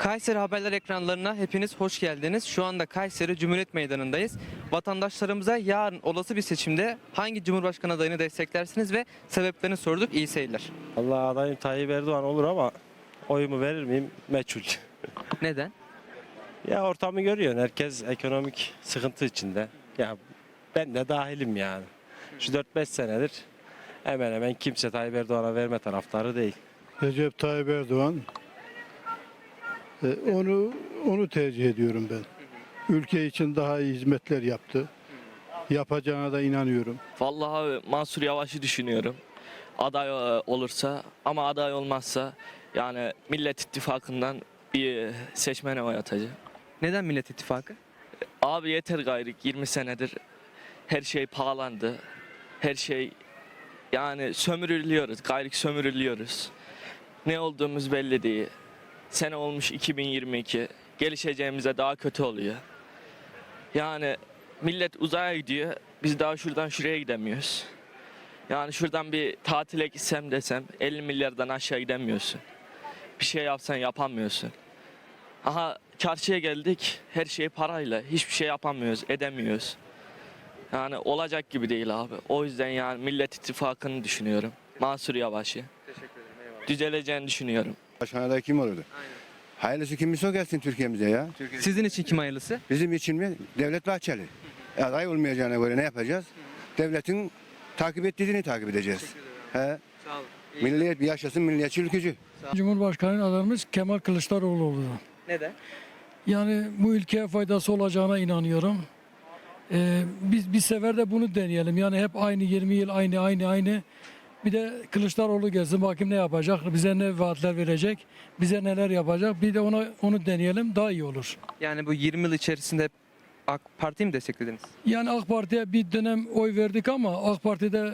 Kayseri Haberler ekranlarına hepiniz hoş geldiniz. Şu anda Kayseri Cumhuriyet Meydanı'ndayız. Vatandaşlarımıza yarın olası bir seçimde hangi Cumhurbaşkanı adayını desteklersiniz ve sebeplerini sorduk. İyi seyirler. Allah adayım Tayyip Erdoğan olur ama oyumu verir miyim meçhul. Neden? ya ortamı görüyorsun herkes ekonomik sıkıntı içinde. Ya ben de dahilim yani. Şu 4-5 senedir hemen hemen kimse Tayyip Erdoğan'a verme taraftarı değil. Recep Tayyip Erdoğan. E, Onu onu tercih ediyorum ben. Ülke için daha iyi hizmetler yaptı. Yapacağına da inanıyorum. Vallahi abi Mansur Yavaş'ı düşünüyorum. Aday e, olursa ama aday olmazsa yani Millet İttifakı'ndan bir seçmene oy atacağım. Neden Millet İttifakı? Abi yeter gayrı 20 senedir her şey pahalandı. Her şey yani sömürülüyoruz, gayrik sömürülüyoruz. Ne olduğumuz belli değil. Sene olmuş 2022. Gelişeceğimize daha kötü oluyor. Yani millet uzaya gidiyor. Biz daha şuradan şuraya gidemiyoruz. Yani şuradan bir tatile gitsem desem 50 milyardan aşağı gidemiyorsun. Bir şey yapsan yapamıyorsun. Aha çarşıya geldik. Her şey parayla. Hiçbir şey yapamıyoruz, edemiyoruz. Yani olacak gibi değil abi. O yüzden yani Millet İttifakı'nı düşünüyorum. Mansur Yavaş'ı. Teşekkür ederim. Eyvallah. Düzeleceğini düşünüyorum. Adayı kim olurdu? Hayırlısı kimse o gelsin Türkiye'mize ya. Sizin için kim hayırlısı? Bizim için mi? Devlet Bahçeli. Aday olmayacağına göre ne yapacağız? Devletin takip ettiğini takip edeceğiz. He. Sağ olun. Milliyet yaşasın milliyetçi ülkücü. Cumhurbaşkanı adayımız Kemal Kılıçdaroğlu oldu. Neden? Yani bu ülkeye faydası olacağına inanıyorum. Ee, biz bir sefer de bunu deneyelim. Yani hep aynı 20 yıl aynı aynı aynı. Bir de Kılıçdaroğlu gelsin bakayım ne yapacak, bize ne vaatler verecek, bize neler yapacak. Bir de ona onu deneyelim daha iyi olur. Yani bu 20 yıl içerisinde AK Parti'yi mi desteklediniz? Yani AK Parti'ye bir dönem oy verdik ama AK Parti'de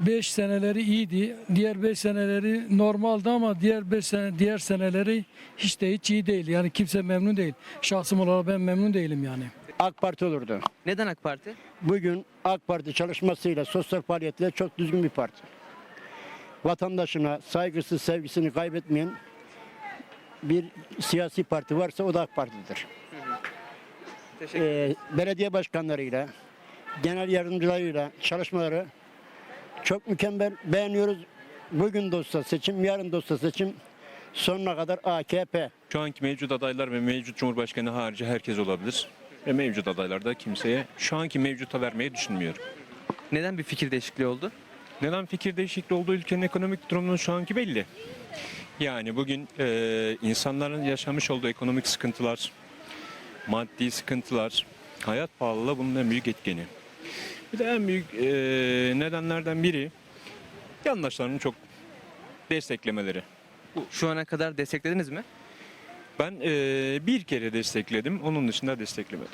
5 seneleri iyiydi. Diğer 5 seneleri normaldi ama diğer 5 sene diğer seneleri hiç de hiç iyi değil. Yani kimse memnun değil. Şahsım olarak ben memnun değilim yani. AK Parti olurdu. Neden AK Parti? Bugün AK Parti çalışmasıyla, sosyal faaliyetle çok düzgün bir parti. Vatandaşına saygısı, sevgisini kaybetmeyen bir siyasi parti varsa o da AK Parti'dir. Teşekkür Ee, belediye başkanlarıyla, genel yardımcılarıyla çalışmaları çok mükemmel. Beğeniyoruz. Bugün de olsa seçim, yarın da olsa seçim sonuna kadar AKP. Şu anki mevcut adaylar ve mevcut Cumhurbaşkanı harici herkes olabilir. Ve mevcut adaylar da kimseye şu anki mevcuta vermeyi düşünmüyorum. Neden bir fikir değişikliği oldu? Neden fikir değişikliği olduğu ülkenin ekonomik durumunun şu anki belli. Yani bugün e, insanların yaşamış olduğu ekonomik sıkıntılar, maddi sıkıntılar, hayat pahalılığı bunun en büyük etkeni. Bir de en büyük e, nedenlerden biri yandaşlarının çok desteklemeleri. Şu ana kadar desteklediniz mi? Ben e, bir kere destekledim, onun dışında desteklemedim.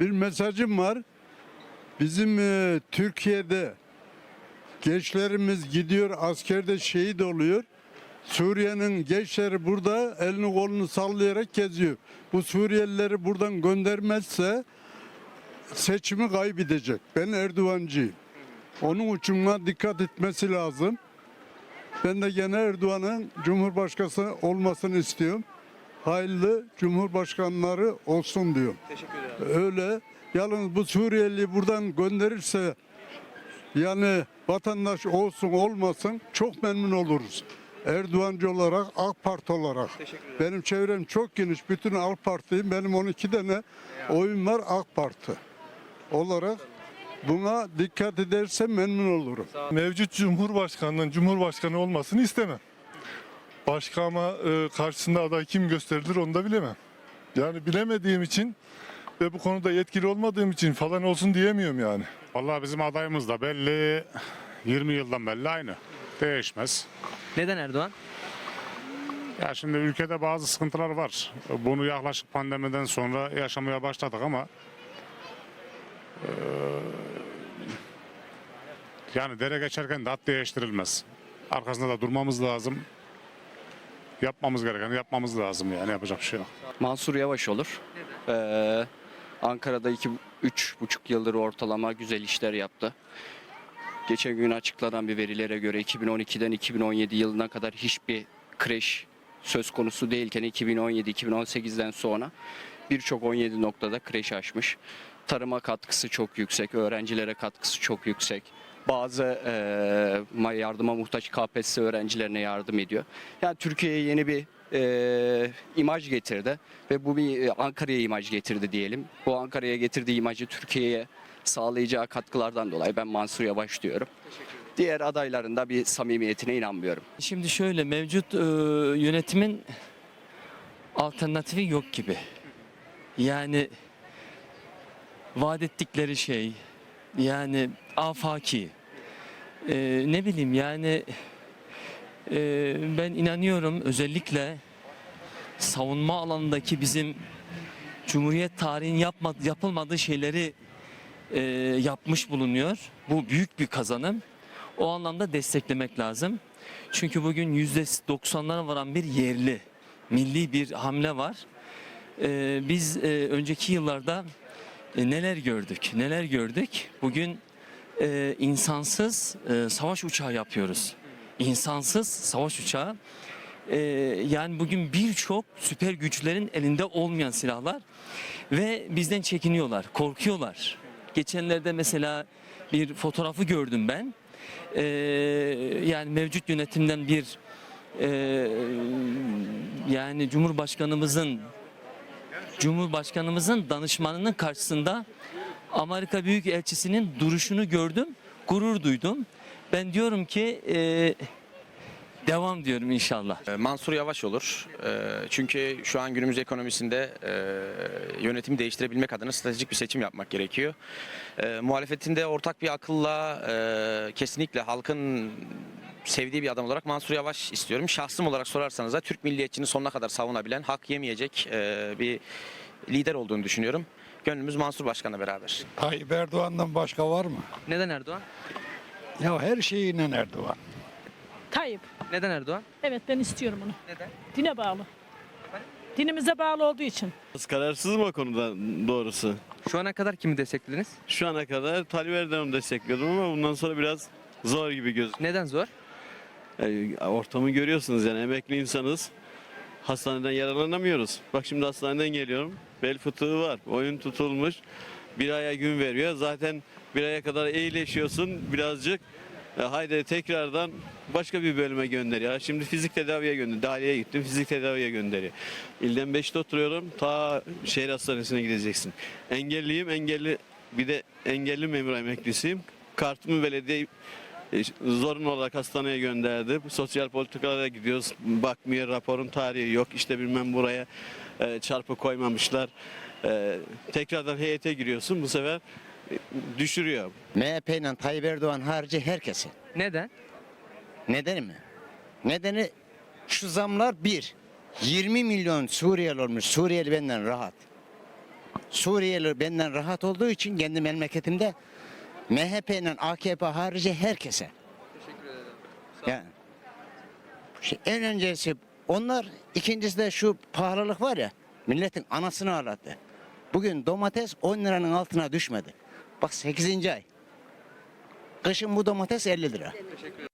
Bir mesajım var. Bizim e, Türkiye'de gençlerimiz gidiyor askerde şehit oluyor. Suriye'nin gençleri burada elini kolunu sallayarak geziyor. Bu Suriyelileri buradan göndermezse seçimi kaybedecek. Ben Erdoğancıyım. Onun için buna dikkat etmesi lazım. Ben de gene Erdoğan'ın Cumhurbaşkanı olmasını istiyorum. Hayırlı Cumhurbaşkanları olsun diyorum. Öyle. Yalnız bu Suriyeli buradan gönderirse yani vatandaş olsun olmasın çok memnun oluruz. Erdoğancı olarak AK Parti olarak. Benim çevrem çok geniş. Bütün AK Parti'yim. Benim 12 tane oyun var AK Parti olarak. Buna dikkat ederse memnun olurum. Mevcut Cumhurbaşkanının Cumhurbaşkanı olmasını istemem. Başka ama e, karşısında aday kim gösterilir onu da bilemem. Yani bilemediğim için ve bu konuda yetkili olmadığım için falan olsun diyemiyorum yani. Vallahi bizim adayımız da belli. 20 yıldan belli aynı. Değişmez. Neden Erdoğan? Ya şimdi ülkede bazı sıkıntılar var. Bunu yaklaşık pandemiden sonra yaşamaya başladık ama eee, yani dere geçerken de at değiştirilmez. Arkasında da durmamız lazım. Yapmamız gereken yapmamız lazım yani yapacak bir şey yok. Mansur Yavaş olur. Ee, Ankara'da iki, üç buçuk yıldır ortalama güzel işler yaptı. Geçen gün açıklanan bir verilere göre 2012'den 2017 yılına kadar hiçbir kreş söz konusu değilken 2017-2018'den sonra birçok 17 noktada kreş açmış. Tarıma katkısı çok yüksek, öğrencilere katkısı çok yüksek. Bazı ma- yardıma muhtaç KPSS öğrencilerine yardım ediyor. Yani Türkiye'ye yeni bir eee, imaj getirdi ve bu bir e, Ankara'ya imaj getirdi diyelim. Bu Ankara'ya getirdiği imajı Türkiye'ye sağlayacağı katkılardan dolayı ben Mansur Yavaş diyorum. Diğer adayların da bir samimiyetine inanmıyorum. Şimdi şöyle mevcut e, yönetimin alternatifi yok gibi. Yani vaat ettikleri şey yani afaki E, ne bileyim yani e, ben inanıyorum özellikle savunma alanındaki bizim Cumhuriyet tarihinin yapma, yapılmadığı şeyleri e, yapmış bulunuyor. Bu büyük bir kazanım. O anlamda desteklemek lazım. Çünkü bugün %90'lara varan bir yerli, milli bir hamle var. Ee, biz e, önceki yıllarda e, neler gördük, neler gördük. Bugün e, insansız e, savaş uçağı yapıyoruz. İnsansız savaş uçağı. E, yani bugün birçok süper güçlerin elinde olmayan silahlar ve bizden çekiniyorlar, korkuyorlar. Geçenlerde mesela bir fotoğrafı gördüm ben. Ee, yani mevcut yönetimden bir e, yani Cumhurbaşkanımızın Cumhurbaşkanımızın danışmanının karşısında Amerika Büyükelçisi'nin duruşunu gördüm, gurur duydum. Ben diyorum ki e, devam diyorum inşallah. Ee, Mansur Yavaş olur. Ee, Çünkü şu an günümüz ekonomisinde e, yönetimi değiştirebilmek adına stratejik bir seçim yapmak gerekiyor. Muhalefetinde ortak bir akılla e, kesinlikle halkın sevdiği bir adam olarak Mansur Yavaş istiyorum. Şahsım olarak sorarsanız da Türk milliyetçini sonuna kadar savunabilen, hak yemeyecek e, bir lider olduğunu düşünüyorum. Gönlümüz Mansur Başkan'la beraber. Tayyip Erdoğan'dan başka var mı? Neden Erdoğan? Ya her şeyiyle Erdoğan. Tayyip. Neden Erdoğan? Evet ben istiyorum onu. Neden? Dine bağlı. Dinimize bağlı olduğu için. Kararsız mı o konuda doğrusu? Şu ana kadar kimi desteklediniz? Şu ana kadar Tayyip Erdoğan'ı destekliyordum ama bundan sonra biraz zor gibi gözüküyor. Neden zor? Yani ortamı görüyorsunuz yani emekli insanız. Hastaneden yararlanamıyoruz. Bak şimdi hastaneden geliyorum. Bel fıtığı var. Oyun tutulmuş. Bir aya gün veriyor. Zaten bir aya kadar iyileşiyorsun birazcık. E, haydi tekrardan başka bir bölüme gönderiyor. Şimdi fizik tedaviye gönderiyor. Dahiliye gittim fizik tedaviye gönderiyor. İlden 5'te oturuyorum. Ta şehir hastanesine gideceksin. Engelliyim. Engelli bir de engelli memur emeklisiyim. Kartımı belediye zorunlu olarak hastaneye gönderdi. Sosyal politikalara gidiyoruz. Bakmıyor raporun tarihi yok. İşte bilmem buraya e, çarpı koymamışlar. E, tekrardan heyete giriyorsun. Bu sefer e, düşürüyor. MHP ile Tayyip Erdoğan harici herkesi. Neden? Nedeni mi? Nedeni şu zamlar bir. 20 milyon Suriyeli olmuş. Suriyeli benden rahat. Suriyeli benden rahat olduğu için kendi memleketimde MHP ile AKP harici herkese. Teşekkür ederim. Yani en öncesi onlar, ikincisi de şu pahalılık var ya, milletin anasını ağlattı. Bugün domates 10 liranın altına düşmedi. Bak 8. ay. Kışın bu domates 50 lira. Teşekkür ederim.